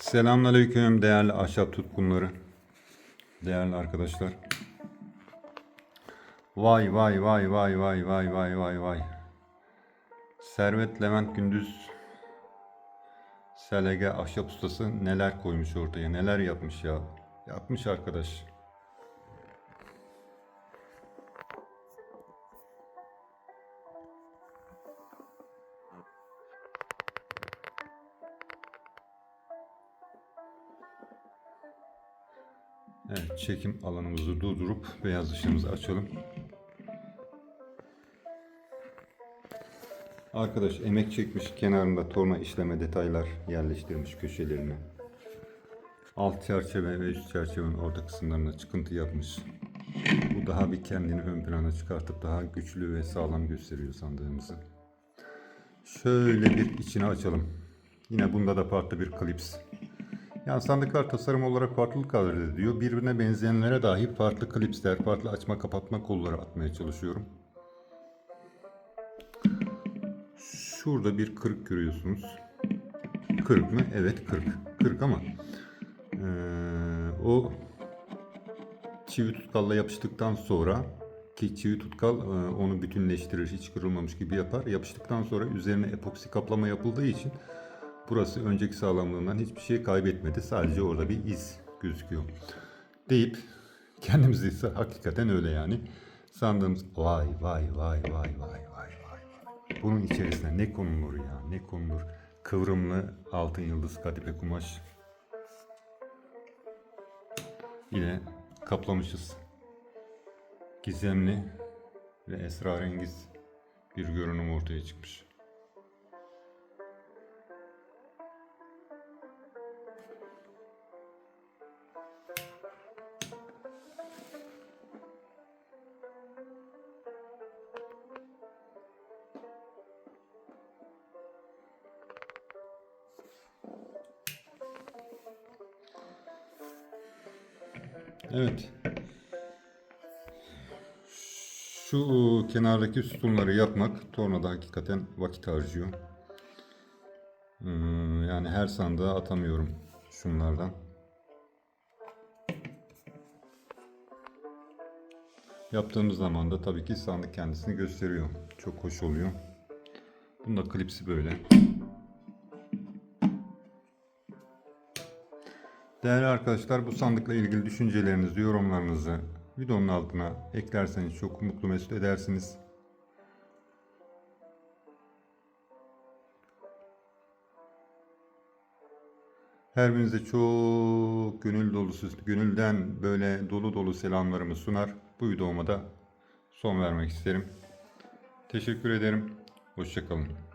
Selamünaleyküm değerli ahşap tutkunları. Değerli arkadaşlar. Vay vay vay vay vay vay vay vay vay. Servet Levent Gündüz SLG ahşap ustası neler koymuş ortaya neler yapmış ya. Yapmış arkadaş. Evet, çekim alanımızı durdurup beyaz ışığımızı açalım. Arkadaş emek çekmiş kenarında torna işleme detaylar yerleştirmiş köşelerine. Alt çerçeve ve üst çerçevenin orta kısımlarına çıkıntı yapmış. Bu daha bir kendini ön plana çıkartıp daha güçlü ve sağlam gösteriyor sandığımızı. Şöyle bir içini açalım. Yine bunda da farklı bir klips. Yani sandıklar tasarım olarak farklılık arz ediyor. Birbirine benzeyenlere dahi farklı klipsler, farklı açma kapatma kolları atmaya çalışıyorum. Şurada bir kırık görüyorsunuz. Kırık mı? Evet kırık. Kırık ama eee, o çivi tutkalla yapıştıktan sonra ki çivi tutkal onu bütünleştirir, hiç kırılmamış gibi yapar. Yapıştıktan sonra üzerine epoksi kaplama yapıldığı için burası önceki sağlamlığından hiçbir şey kaybetmedi. Sadece orada bir iz gözüküyor. Deyip kendimizi ise hakikaten öyle yani. Sandığımız vay vay vay vay vay vay vay. Bunun içerisine ne konulur ya ne konulur. Kıvrımlı altın yıldız kadife kumaş. Yine kaplamışız. Gizemli ve esrarengiz bir görünüm ortaya çıkmış. Evet. Şu kenardaki sütunları yapmak tornada hakikaten vakit harcıyor. Hmm, Yani her sandığa atamıyorum şunlardan. Yaptığımız zaman da tabii ki sandık kendisini gösteriyor. Çok hoş oluyor. Bunda klipsi böyle. Değerli arkadaşlar bu sandıkla ilgili düşüncelerinizi, yorumlarınızı videonun altına eklerseniz çok mutlu mesut edersiniz. Her birinize çok gönül dolusu, gönülden böyle dolu dolu selamlarımı sunar. Bu videoma da son vermek isterim. Teşekkür ederim. Hoşçakalın.